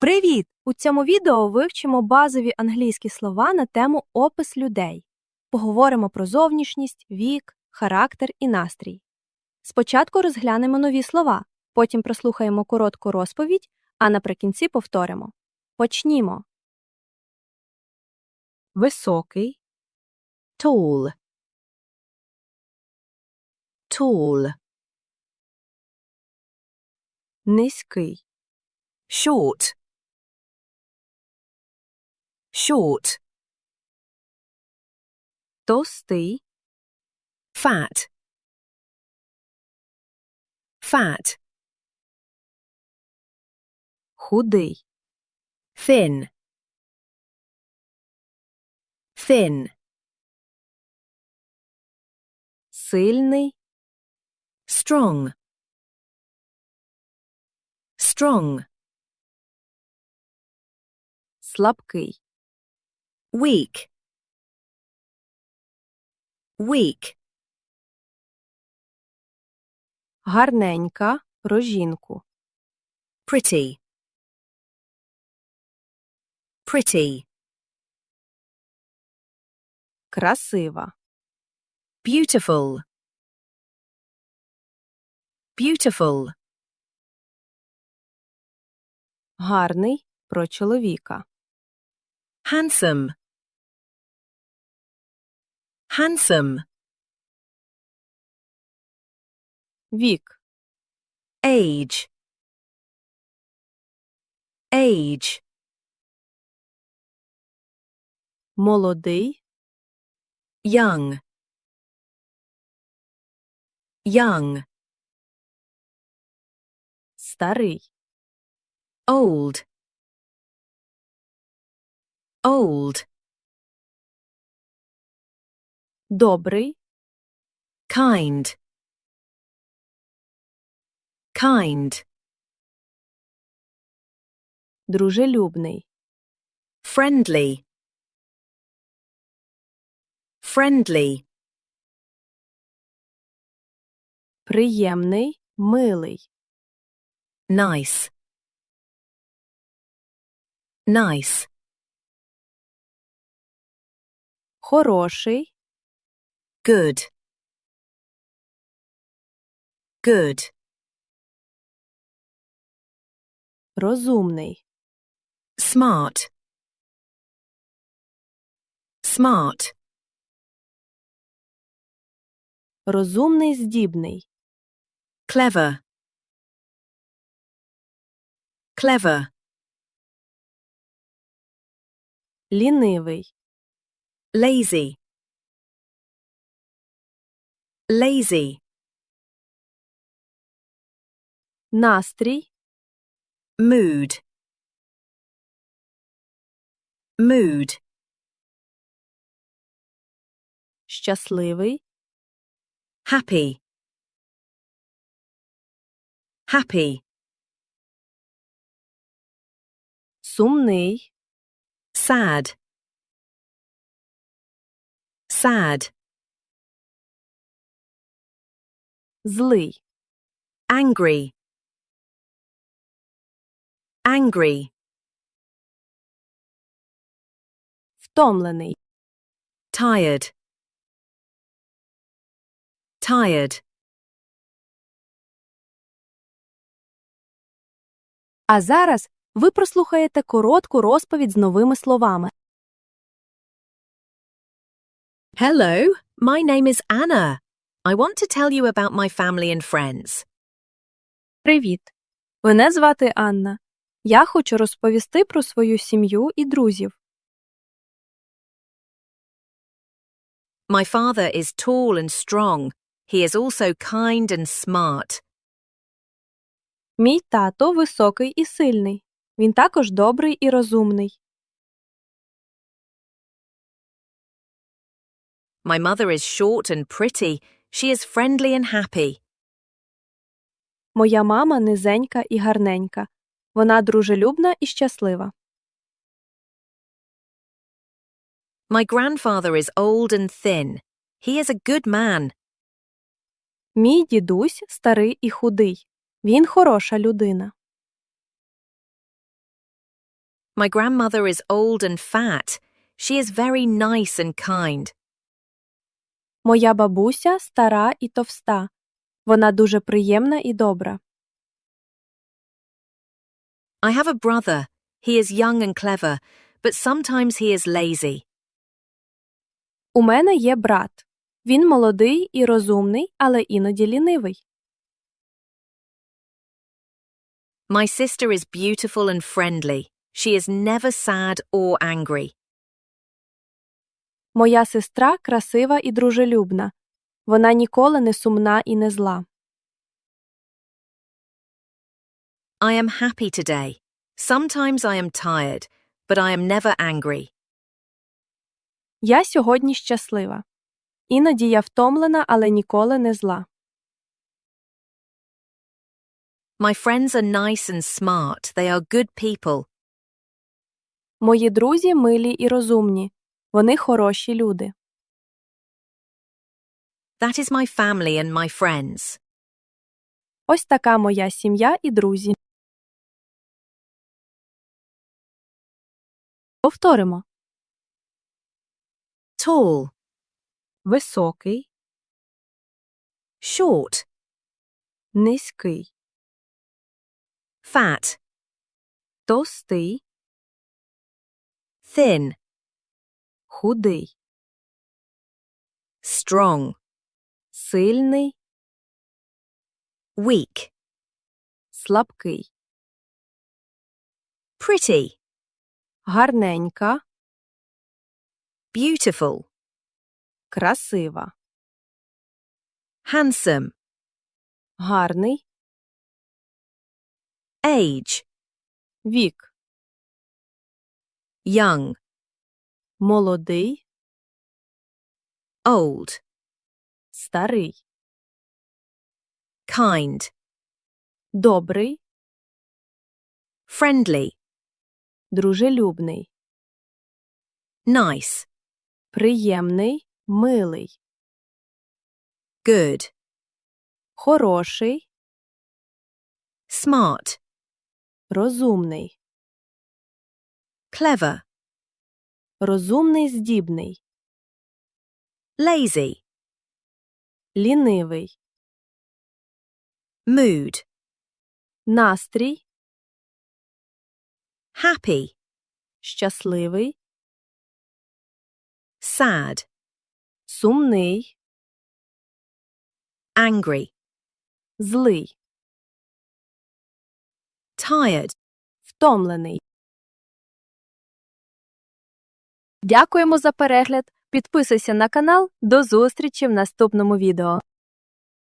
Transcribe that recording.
Привіт! У цьому відео вивчимо базові англійські слова на тему опис людей. Поговоримо про зовнішність, вік, характер і настрій. Спочатку розглянемо нові слова, потім прослухаємо коротку розповідь, а наприкінці повторимо. Почнімо. Високий, tall tall низький, short short товстий, fat fat худий, thin thin сильний, strong strong слабкий, weak weak гарненька, про жінку, pretty pretty красива, beautiful beautiful гарний, про чоловіка, handsome handsome вік, age age молодий, young young старий, old old Добрий, kind. Kind. дружелюбний, friendly. Friendly. приємний, милий, nice. Nice. хороший, good good розумний, smart smart розумний, здібний, clever clever лінивий, lazy lazy настрій, mood mood щасливий, happy happy сумний, sad sad Злий, angry. Angry. Втомлений. tired. Tired. А зараз ви прослухаєте коротку розповідь з новими словами. hello my name is anna i want to tell you about my family and friends Привіт! Мене звати Анна. Я хочу розповісти про свою сім'ю і друзів. my father is tall and strong he is also kind and smart Мій тато високий і сильний. Він також добрий і розумний. My mother is short and pretty. She is friendly and happy. Моя мама низенька і гарненька. Вона дружелюбна і щаслива. My grandfather is old and thin. He is a good man. Мій дідусь старий і худий. Він хороша людина. My grandmother is old and fat. She is very nice and kind. Моя бабуся стара і товста. Вона дуже приємна і добра. I have a brother. He is young and clever, but sometimes he is lazy. У мене є брат. Він молодий і розумний, але іноді лінивий. My sister is beautiful and friendly. She is never sad or angry. Моя сестра красива і дружелюбна. Вона ніколи не сумна і не зла. I am happy today. Sometimes I am tired, but I am never angry. Я сьогодні щаслива. Іноді я втомлена, але ніколи не зла. My friends are nice and smart. They are good people. Мої друзі милі і розумні. Вони хороші люди. That is my family and my friends. Ось така моя сім'я і друзі. Повторимо. Tall, Високий, short, низький, fat, товстий, thin, худий, strong, сильний, weak, слабкий, pretty, гарненька, beautiful, красива, handsome, гарний, age, вік, young, молодий, old, старий, kind, добрий, friendly, дружелюбний, nice, приємний, милий, good, хороший, smart, розумний, clever, розумний, здібний, lazy, лінивий, mood, настрій, happy, щасливий, sad, сумний, angry, злий, tired. втомлений. Дякуємо за перегляд. Підписуйся на канал. До зустрічі в наступному відео.